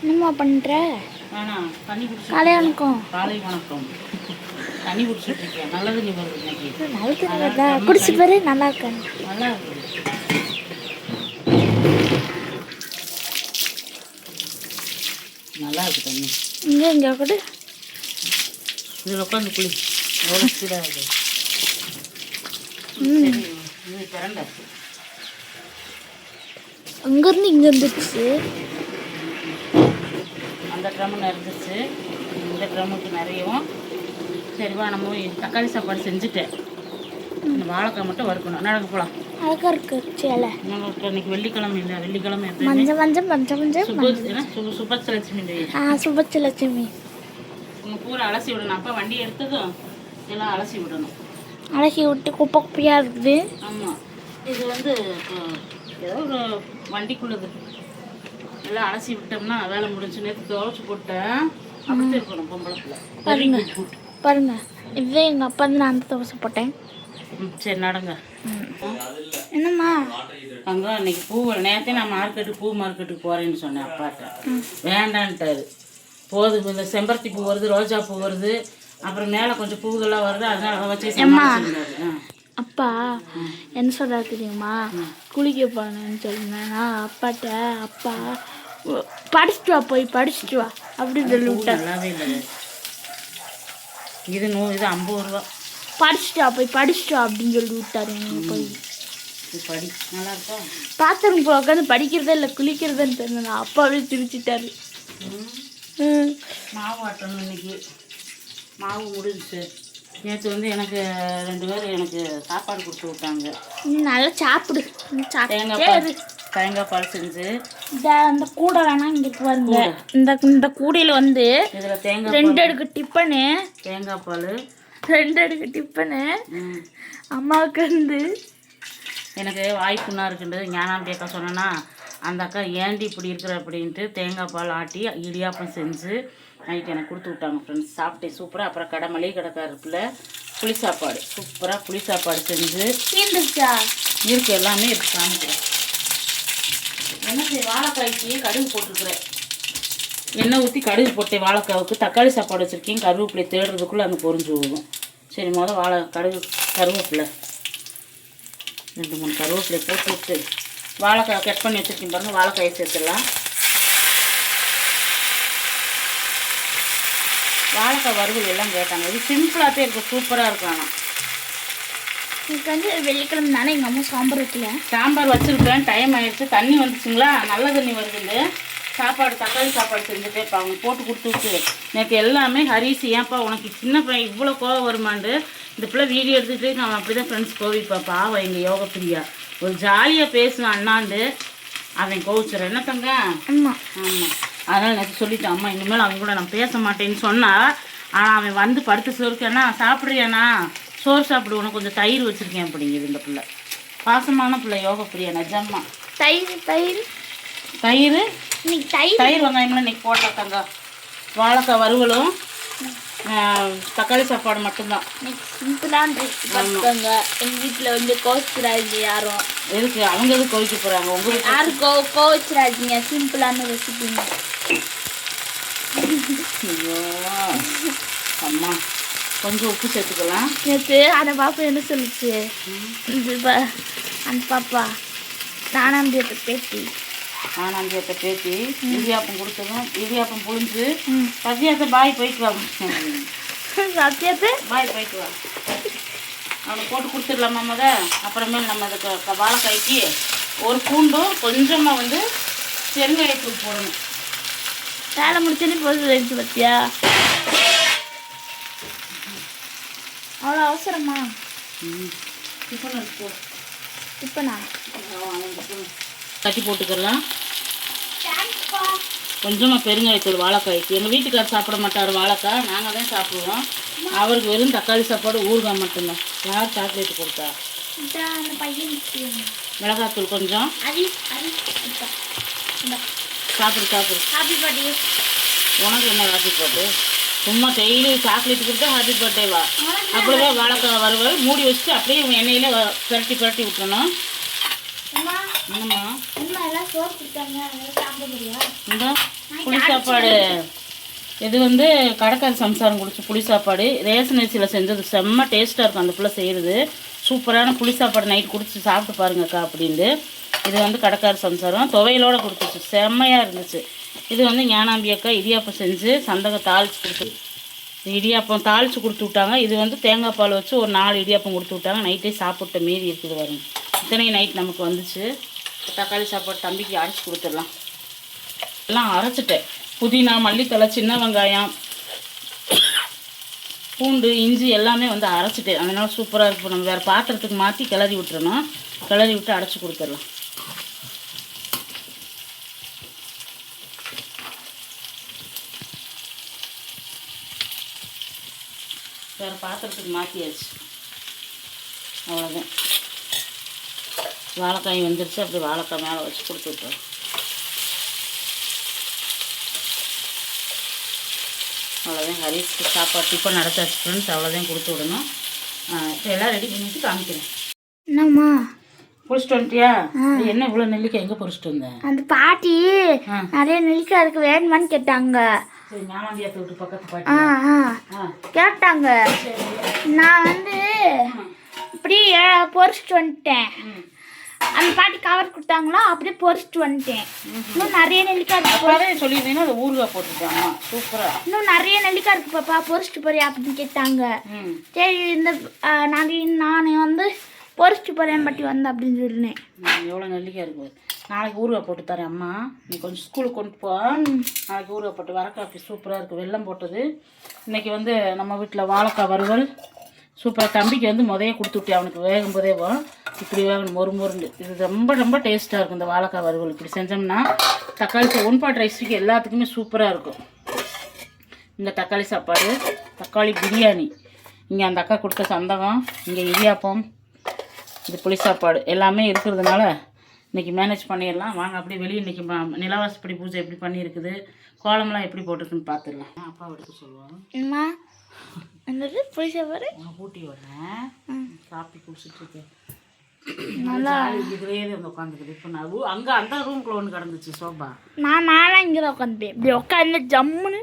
என்னம்மா பண்ணுற தண்ணி காலை வணக்கம். காலை வணக்கம். தண்ணி குடிச்சிட்டு இருக்கேன். நல்லது நீ வருது இன்னைக்கு. நல்லது வருதா குடிச்சு பாரு நல்லா இருக்கேன் நல்லா இருக்குது நல்லா இருக்கு தண்ணி. இங்கே இங்கே கூட. இதில் உட்காந்து குளி. எவ்வளோ இது திறந்தாச்சு அங்கேருந்து இங்கே வந்துடுச்சு. அந்த ட்ரம்மு நிறைஞ்சிச்சு இந்த ட்ரம்முக்கு நிறையவும். சரிவா நம்ம தக்காளி சாப்பாடு செஞ்சுட்டேன். இந்த வாழைக்காய் மட்டும் வறுக்கணும். நடக்க போகலாம் அழகா இருக்கு சேலை. இன்னைக்கு வெள்ளிக்கிழமை இல்லை வெள்ளிக்கிழமை மஞ்சள் மஞ்சள் மஞ்சள் மஞ்சள் சுப என்ன சுப சுபத்லட்சுமி டே ஆ சுபச்சலட்சுமி உங்கள் பூரா அலசி விடணும். அப்போ வண்டி எடுத்ததும் எல்லாம் அலசி விடணும். அழகி விட்டு குப்பை குப்பையாக இருக்குது. ஆமாம் இது வந்து ஏதோ ஒரு வண்டிக்குள்ளது. எல்லாம் அலசி விட்டோம்னா வேலை முடிஞ்சு நேற்று துவைச்சி போட்டேன். அப்படி இருக்கணும் பொம்பளை பிள்ளை. பாருங்க. பாருங்க. இதே எங்கள் அப்பா வந்து நான் அந்த தோசை போட்டேன். ம் சரி நடங்க. என்னம்மா? அங்கே அன்னைக்கு பூ நேற்றே நான் மார்க்கெட்டுக்கு பூ மார்க்கெட்டுக்கு போகிறேன்னு சொன்னேன் அப்பாட்ட. வேண்டான்ட்டாரு. போதும் இந்த செம்பருத்தி பூ வருது ரோஜா பூ வருது. அப்புறம் மேலே கொஞ்சம் பூக்கள்லாம் வருது அதனால அதை வச்சு அப்பா என்ன சொல்கிறாரு தெரியுமா? குளிக்க போனேன்னு சொன்னேன்னா அப்பாட்ட அப்பா "உ- படிச்சுட்டு வா போய் படிச்சுட்டு வா அப்படின்னு சொல்லி நல்லாவே இல்லை இது நூ இது ஐம்பது ரூபா. படிச்சுட்டு வா போய் படிச்சுட்டு வா அப்படின்னு சொல்லி விட்டாரு போய். படி நல்லா இருக்கா பாத்திரம் போய் உட்காந்து படிக்கிறதா இல்லை குளிக்கிறதான்னு தெரியல அப்பாவே. ம். மாவு ஆட்டணும் இன்னைக்கு. மாவு முடிஞ்சுச்சு நேற்று வந்து எனக்கு ரெண்டு பேர் எனக்கு சாப்பாடு கொடுத்து விட்டாங்க. நல்லா சாப்பிடு. தேங்காய். தேங்காய் பால் செஞ்சு. இந்த அந்த கூடை வேணா இங்க பாருங்க இந்த இந்த கூடையில வந்து இதில் தேங்காய் ரெண்டு அடுக்கு டிப்பனு. தேங்காய் பால். ரெண்டு அடுக்கு டிப்பனு. அம்மாவுக்கு வந்து எனக்கு வாய்ப்புண்ணா இருக்குன்றது ஞானாம்பி அக்கா சொன்னேன்னா அந்த அக்கா ஏண்டி இப்படி இருக்கிற அப்படின்ட்டு தேங்காய் பால் ஆட்டி இடியாப்பம் செஞ்சு நைட் எனக்கு கொடுத்து விட்டாங்க ஃப்ரெண்ட்ஸ் சாப்பிட்டேன் சூப்பராக அப்புறம் கடை மளிகை கடைக்கார இருக்குல்ல புளி சாப்பாடு. சூப்பராக புளி சாப்பாடு செஞ்சு இருக்கு எல்லாமே இருக்கு காமிக்கிறேன். என்ன செய்ய வாழைக்காய்க்கு கடுகு போட்டிருக்கிறேன் எண்ணெய் ஊற்றி கடுகு போட்டேன் வாழைக்காவுக்கு. தக்காளி சாப்பாடு வச்சுருக்கேன் கருவேப்பிலை தேடுறதுக்குள்ளே அந்த பொரிஞ்சு விடுவோம் சரி முதல் வாழை கடுகு கருவேப்பிலை. ரெண்டு மூணு கருவேப்பிலை போட்டு விட்டு வாழைக்காய் கட் பண்ணி வச்சுருக்கேன் பாருங்க வாழைக்காயை சேர்த்துடலாம். வாழைக்காய் வறுவல் எல்லாம் கேட்டாங்க. இது சிம்பிளாகவே இருக்கும் சூப்பராக இருக்கும் ஆனால் இன்னைக்கு வந்து வெள்ளிக்கிழமை தானே எங்கள் அம்மா சாம்பார் வைக்கல? சாம்பார் வச்சிருக்கேன் டைம் ஆயிடுச்சு. தண்ணி வந்துச்சுங்களா? நல்ல தண்ணி வருதுங்க சாப்பாடு தக்காளி சாப்பாடு செஞ்சுட்டே இப்போ அவங்க போட்டு கொடுத்து விட்டு. நேற்று எல்லாமே ஹரிஸ் ஏன்ப்பா உனக்கு சின்ன பையன் இவ்வளோ கோவம் வருமாண்டு. இந்த பிள்ளை வீடியோ எடுத்துகிட்டு நான் அப்படி தான் ஃப்ரெண்ட்ஸ் கோவிப்பா. பாவம் எங்கள் யோக பிரியா ஒரு ஜாலியாக பேசுவேன் அண்ணாண்டு. அவன் கோவிச்சுறேன் என்ன தங்க ஆமாம் ஆமாம் அதனால் நேற்று சொல்லிட்டேன் அம்மா இனிமேல் அவங்க கூட நான் பேச மாட்டேன்னு சொன்னா ஆனால் அவன் வந்து படுத்து சோறுக்கேண்ணா சாப்பிட்றியாண்ணா? சோறு சாப்பிடு உனக்கு கொஞ்சம் தயிர் வச்சுருக்கேன் அப்படிங்குது இந்த பிள்ளை. பாசமான பிள்ளை யோக பிரியா நிஜம்மா தயிர் தயிர்? தயிர்? தயிர் தயிர் வெங்காயம்லாம் இன்னைக்கு போட்டாங்க வாழைக்காய் வறுவலும் தக்காளி சாப்பாடு மட்டும்தான். சிம்பிளான ரெசிபி பார்த்துக்கோங்க. எங்கள் வீட்டில் வந்து கோவிச்சிடாதீங்க யாரும். எதுக்கு? அவங்க எதுக்கு கோவிக்க போகிறாங்க வீட்டு யாரும் கோ கோவிச்சிடாதீங்க. சிம்பிளான ரெசிபிங்க அம்மா கொஞ்சம் உப்பு சேர்த்துக்கலாம். நேற்று அந்த பாப்பா என்ன சொல்லுச்சு? இது அந்த பாப்பா நானாம்பியத்தை பேட்டி ஆனாந்தியத்தை பேத்தி இடியாப்பம் கொடுத்ததும் இடியாப்பம் புழிஞ்சு சத்யாத்தை பாய் போயிட்டு வா. சத்தியத்தை பாய் போயிட்டு வா. அவனுக்கு போட்டு கொடுத்துடலாமா முத? அப்புறமேல் நம்ம அதுக்கு வாழைக்காய்க்கு ஒரு பூண்டும் கொஞ்சமாக வந்து பெருங்காயத்தூள் போடணும். வேலை முடிச்சோன்னே போது வச்சு பார்த்தியா அவ்வளோ அவசரமா? எடுத்து இப்போ நான். கட்டி போட்டுக்கலாம் கொஞ்சமாக பெருங்காயத்தூள் வாழைக்காய்க்கு எங்கள் வீட்டுக்காரர் சாப்பிட மாட்டார் வாழைக்காய். நாங்கள் தான் சாப்பிடுவோம். அவருக்கு வெறும் தக்காளி சாப்பாடு ஊறுகாய் மட்டும்தான். யார் சாக்லேட் கொடுத்தா? பையன் மிளகாத்தூள் கொஞ்சம். சாப்பிடு சாப்பிடு. ஹாப்பி பர்த்டே உனக்கு என்ன ஹாப்பி பர்த்டே சும்மா டெய்லி சாக்லேட் கொடுத்தா ஹாப்பி பர்த்டே வா. அப்படிதான் வாழைக்காய் வறுவல் மூடி வச்சுட்டு அப்படியே எண்ணெயில் பிரட்டி பிரட்டி விட்டுறணும் என்னம்மா? இந்த புளி சாப்பாடு. இது வந்து கடைக்கார சம்சாரம் குடிச்ச புளி சாப்பாடு. ரேஷன் அரிசியில் செஞ்சது செம்ம டேஸ்ட்டாக இருக்கும் அந்த பிள்ளை செய்கிறது சூப்பரான புளி சாப்பாடு நைட் குடிச்சு சாப்பிட்டு பாருங்கக்கா அப்படின்ட்டு. இது வந்து கடைக்கார சம்சாரம். துவையலோட கொடுத்துச்சு செம்மையாக இருந்துச்சு. இது வந்து ஞானாம்பி அக்கா இடியாப்பம் செஞ்சு சந்தகம் தாளிச்சு கொடுத்து இடியாப்பம் தாளிச்சு கொடுத்து விட்டாங்க. இது வந்து தேங்காய் பால் வச்சு ஒரு நாலு இடியாப்பம் கொடுத்து விட்டாங்க. நைட்டே சாப்பிட்ட மீதி இருக்குது பாருங்க. இத்தனை நைட் நமக்கு வந்துச்சு. தக்காளி சாப்பாடு தம்பிக்கு அரைச்சி கொடுத்துடலாம். எல்லாம் அரைச்சிட்டேன். புதினா மல்லித்தலை சின்ன வெங்காயம் பூண்டு இஞ்சி எல்லாமே வந்து அரைச்சிட்டேன். அதனால சூப்பராக இருக்கும். நம்ம வேறு பாத்திரத்துக்கு மாற்றி கிளறி விட்டுறணும். கிளறி விட்டு அடைச்சி கொடுத்துடலாம். வேறு பாத்திரத்துக்கு மாற்றியாச்சு அவ்வளோதான் வாழைக்காய் வெந்துருச்சு அப்படி வாழைக்காய் மேலே வச்சு கொடுத்து விட்டுறோம் அவ்வளோதான் ஹரிஸ்க்கு சாப்பாடு டிஃபன் நடத்தாச்சு ஃப்ரெண்ட்ஸ் அவ்வளோதான் கொடுத்து விடணும். எல்லாம் ரெடி பண்ணிட்டு காமிக்கிறேன். என்னம்மா? பொரிச்சிட்டு வந்துட்டியா? என்ன இவ்வளோ நெல்லிக்காய் எங்கே பொரிச்சிட்டு வந்தேன் அந்த பாட்டி. நிறைய நெல்லிக்காய் இருக்கு வேணுமான்னு கேட்டாங்க. கேட்டாங்க. நான் வந்து அப்படியே பொரிச்சிட்டு வந்துட்டேன். அந்த பாட்டி கவர் கொடுத்தாங்களோ? அப்படியே பொரிச்சிட்டு வந்துட்டேன். இன்னும் நிறைய நெல்லிக்காய் இருக்கு சொல்லியிருந்தீங்கன்னா அதை ஊறுகாய் அம்மா சூப்பராக இன்னும் நிறைய நெல்லிக்காய் இருக்கு பாப்பா. பொரிச்சிட்டு போறியா அப்படின்னு கேட்டாங்க. சரி இந்த ஆ, நான் வந்து பொரிச்சிட்டு போறேன் பாட்டி வந்து அப்படின்னு சொன்னேன் எவ்வளோ நெல்லிக்காய் இருக்குது நாளைக்கு ஊறுகாய் போட்டு தரேன் அம்மா. நீ கொஞ்சம் ஸ்கூலுக்கு கொண்டு போ. நாளைக்கு ஊறுகாய் போட்டு வர காப்பி சூப்பராக இருக்குது வெல்லம் போட்டது. இன்னைக்கு வந்து நம்ம வீட்டில் வாழைக்காய் வறுவல். சூப்பராக தம்பிக்கு வந்து முதைய கொடுத்து விட்டேன் அவனுக்கு வேகும் போதே இப்படி வேகணும் மொறு மொறுண்டு இது ரொம்ப ரொம்ப டேஸ்ட்டாக இருக்கும் இந்த வாழைக்காய் வறுவல். இப்படி செஞ்சோம்னா தக்காளி சா ஒன் பாட் ரைஸுக்கு எல்லாத்துக்குமே சூப்பராக இருக்கும். இந்த தக்காளி சாப்பாடு தக்காளி பிரியாணி. இங்கே அந்த அக்கா கொடுத்த சந்தகம் இங்கே இடியாப்பம் இது புளி சாப்பாடு. எல்லாமே இருக்கிறதுனால இன்னைக்கு மேனேஜ் பண்ணிடலாம். வாங்க அப்படியே வெளியே இன்னைக்கு நிலவாசப்படி பூஜை எப்படி பண்ணியிருக்குது கோலம்லாம் எப்படி போட்டிருக்குன்னு பார்த்துடலாம். அப்பா எடுத்து சொல்லுவாங்க என்னது? புளிச்ச பாரு நான் ஊட்டி வரேன் காப்பி குடிச்சிட்டு இருக்கேன். நல்லா. இதுலேயே வந்து உட்காந்துக்குது. இப்போ நான் அங்கே அந்த ரூம்குள்ள ஒன்று கிடந்துச்சு சோபா. நான் நானும் இங்கே தான் உட்காந்துப்பேன். இப்படி உட்காந்து ஜம்முன்னு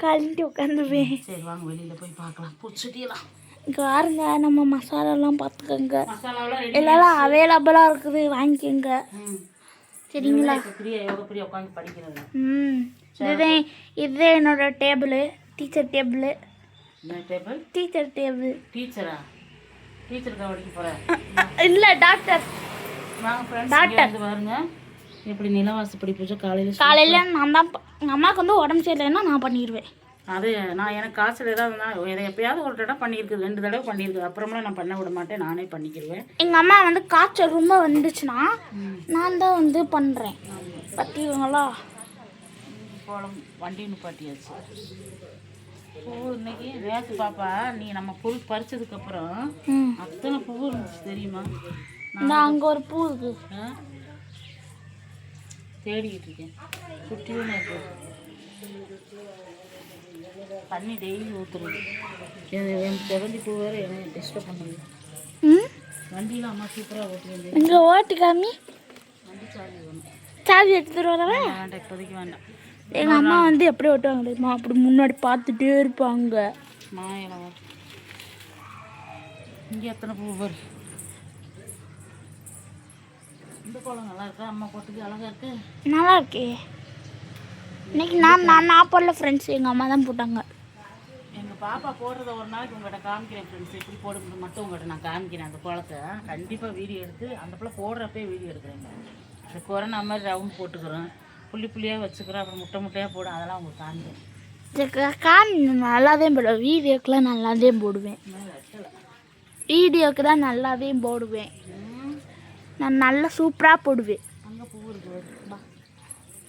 கழிட்டு உட்காந்துப்பேன். சரி வாங்க வெளியில் போய் பார்க்கலாம். பூச்செடியெல்லாம். இங்கே பாருங்க நம்ம மசாலாலாம் பார்த்துக்கோங்க. எல்லாம் அவைலபிளாக இருக்குது வாங்கிக்கோங்க. சரிங்களா? உட்காந்து படிக்கிறது? ம். இதுதான் இதுதான் என்னோட டேபிள் டீச்சர் டேபிள் என்ன டேபிள் டீச்சர் டேபிள் டீச்சரா டீச்சருக்கா படிக்க போகிறேன் இல்லை டாக்டர் வாங்க ஃப்ரெண்ட்ஸ் வந்து பாருங்க. இப்படி நிலவாசப்படி பூஜை காலையில் காலையில் நான் தான் எங்கள் அம்மாவுக்கு வந்து உடம்பு சரியில்லைன்னா நான் பண்ணிடுவேன் அது நான் எனக்கு காய்ச்சல் ஏதாவது இதை எப்பயாவது ஒரு தடவை பண்ணியிருக்குது ரெண்டு தடவை பண்ணியிருக்குது அப்புறமா நான் பண்ண விட மாட்டேன் நானே பண்ணிக்கிடுவேன் எங்கள் அம்மா வந்து காய்ச்சல் ரொம்ப வந்துச்சுன்னா நான் தான் வந்து பண்ணுறேன் பார்த்தீங்களா வண்டி நிப்பாட்டியாச்சு. பூ இன்னைக்கு நேற்று பாப்பா நீ நம்ம புல் பறிச்சதுக்கப்புறம் ம். அத்தனை பூ இருந்துச்சு தெரியுமா? இந்த அங்கே ஒரு பூ இருக்கு? தேடிக்கிட்டு இருக்கேன். இருக்கு. தண்ணி டெய்லி ஊற்றுறது என் செவந்தி பூ வேறு என்ன டிஸ்டர்ப் பண்ணுது. வண்டியில் அம்மா சூப்பராக ஓட்டுவேன் இங்கே ஓட்டு காமி. வண்டி வேணும். சார்ஜ் எடுத்துகிட்டு வரவா வேண்டாம் இப்போதைக்கு வேண்டாம். எங்கள் அம்மா வந்து எப்படி ஓட்டுவாங்க தெரியுமா? அப்படி முன்னாடி பார்த்துட்டே இருப்பாங்க. இங்கே எத்தனை பூ பாரு. இந்த கோலம் நல்லா இருக்கா? அம்மா போட்டுக்கு அழகா இருக்கு. நல்லா இருக்கே. இன்னைக்கு நான் நான் நான் போடல ஃப்ரெண்ட்ஸ் எங்கள் அம்மா தான் போட்டாங்க. எங்கள் பாப்பா போடுறத ஒரு நாளைக்கு உங்கள்கிட்ட காமிக்கிறேன் ஃப்ரெண்ட்ஸ் எப்படி போடுறது மட்டும் உங்கள்கிட்ட நான் காமிக்கிறேன் அந்த கோலத்தை கண்டிப்பாக வீடியோ எடுத்து அந்த பிள்ளை போடுறப்பே வீடியோ எடுக்கிறேங்க. இந்த கொரோனா மாதிரி ரவுண்ட் போட்டுக்கிறோம். புள்ளி புள்ளியாக வச்சுக்கிறோம். அப்புறம் முட்டை முட்டையாக போடும். அதெல்லாம் உங்களுக்கு காமிக்கிறேன் இதுக்கு காமி நல்லாதான் போடுவேன். வீடியோக்கெலாம் நல்லாதான் போடுவேன். வீடியோக்கு தான் நல்லாதான் போடுவேன். நான் நல்லா சூப்பராக போடுவேன்.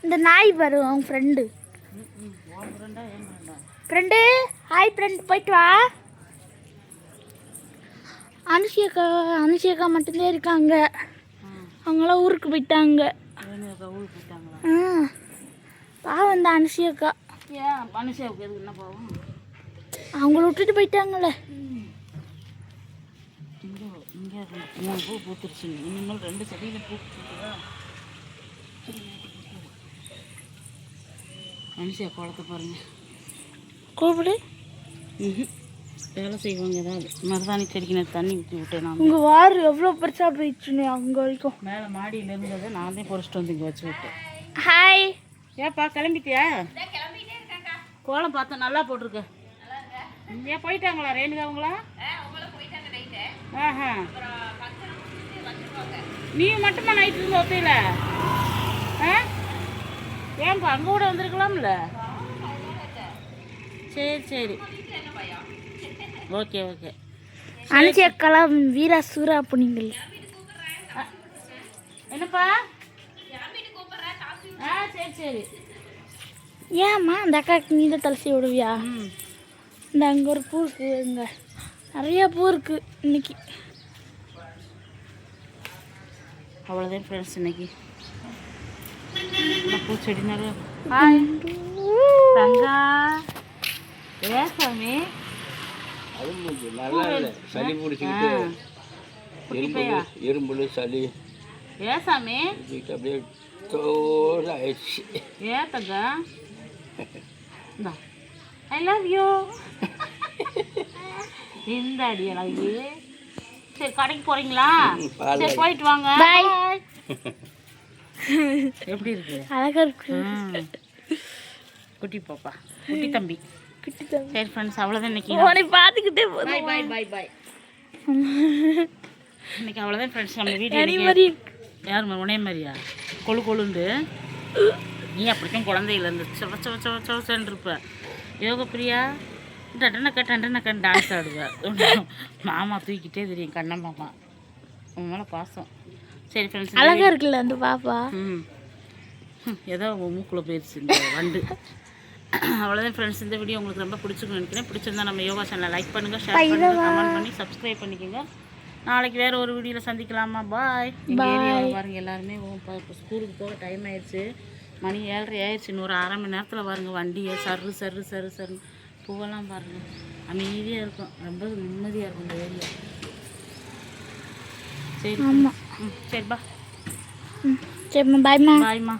இந்த நாய் பாரு உன் ஃப்ரெண்டு ஃப்ரெண்டா ஹாய் ஃப்ரெண்ட் போயிட்டு வா. அனுஷியக்கா அனுஷியக்கா மட்டும்தான் இருக்காங்க. அவங்களாம் ஊருக்கு போயிட்டாங்க. ஆ. பாவம் இந்த அனுஷியக்கா ஏன் மனுஷாவுக்கு எதுக்கு என்ன போகும் அவங்கள விட்டுட்டு போயிட்டாங்களே இங்கே இங்கே மூணு பூ பூத்துருச்சு. இனிமேல் ரெண்டு செடியில் பூ பூத்துதா மனுஷியா குளத்தை பாருங்க கூப்பிடு. ம்ஹும். வேலை செய்வாங்க ஏதாவது. மருதாணி செடிக்கு நான் தண்ணி ஊற்றி விட்டேன் நான். உங்கள் வார் எவ்வளோ பெருசாக போயிடுச்சுன்னு அங்கே வரைக்கும். மேலே மாடியில் இருந்ததை நான் தான் பொறிச்சிட்டு வந்து இங்கே வச்சு விட்டேன். ஹாய் ஏப்பா கிளம்பிட்டியா? கோலம் பார்த்தா நல்லா போட்டிருக்க. ஏன் போயிட்டாங்களா ரேணுகாவங்களா ஆஹா. நீ மட்டுமா நைட்டு இருந்து ஒத்தையில? ஆ? ஏன்பா அங்கே கூட வந்திருக்கலாம்ல? சரி சரி. Okay okay. அனுச்சி அக்காலாம் வீரா சூரா புனிங்கள் என்னப்பா? ஆ சரி சரி. ஏம்மா அந்த அக்காவுக்கு நீ தான் தலசி விடுவியா இந்த அங்கே ஒரு பூ இருக்கு இங்க. நிறைய பூ இருக்கு இன்னைக்கு. அவ்வளோதான் ஃப்ரெண்ட்ஸ் இன்னைக்கு. பூச்செடி நிறைய ஹாய். தங்கா. ஏ சாமி? சளி பிடிச்சிக்கிட்டு எறும்புல எறும்புல சளி. ஏ சாமி? அப்படியே தோடு ஆயிடுச்சு ஏ தங்கா இந்தா ஐ லவ் யூ இந்த அடி அழகு சரி கடைக்கு பால் சரி போயிட்டு வாங்க. எப்படி இருக்கு? அழகா இருக்கு. குட்டி பாப்பா குட்டி தம்பி. கிட்டி தம்பி. சரி ஃப்ரெண்ட்ஸ் அவ்வளோதான் இன்னைக்கு உன்னை பார்த்துக்கிட்டே போதும் பாய் பாய் பாய் பாய் இன்னைக்கு அவ்வளோதான் ஃப்ரெண்ட்ஸ் நம்ம வீடியோ மாதிரி யார் உனே மாதிரியா? கொழு கொழுண்டு நீ அப்படித்தான் குழந்தையில இருந்து சவ சவ சவ சவச்சன்னு இருப்ப யோக பிரியா? டண்டனக்க டண்டனக்கன் டான்ஸ் ஆடுவேன் மாமா தூக்கிட்டே தெரியும் கண்ணன் மாமா. உன் மேலே பாசம். சரி ஃப்ரெண்ட்ஸ் அழகா இருக்குல்ல அந்த பாப்பா? ம். ஏதோ மூக்குள்ள போயிடுச்சு இந்த வண்டு. அவ்வளோதான் ஃப்ரெண்ட்ஸ் இந்த வீடியோ உங்களுக்கு ரொம்ப பிடிச்சிருக்குன்னு நினைக்கிறேன். பிடிச்சிருந்தா நம்ம யோகா சேனலை லைக் பண்ணுங்கள் ஷேர் பண்ணுங்கள் கமெண்ட் பண்ணி சப்ஸ்கிரைப் பண்ணிக்கோங்க. நாளைக்கு வேறு ஒரு வீடியோவில் சந்திக்கலாமா? பாய் எங்கள் ஏரியாவில் பாருங்கள் எல்லாருமே. இப்போ ஸ்கூலுக்கு போக டைம் ஆயிடுச்சு. மணி ஏழரை ஆயிடுச்சு. இன்னொரு அரை மணி நேரத்தில் பாருங்க வண்டியை. சர்ரு சர்ரு சர்ரு சர்ரு பூவெல்லாம் பாருங்கள் அமைதியாக இருக்கும். ரொம்ப நிம்மதியாக இருக்கும் இந்த ஏரியா. சரி ஆமா. ம் சரி பா. ம் சரிம்மா. பாய்மா பாய்மா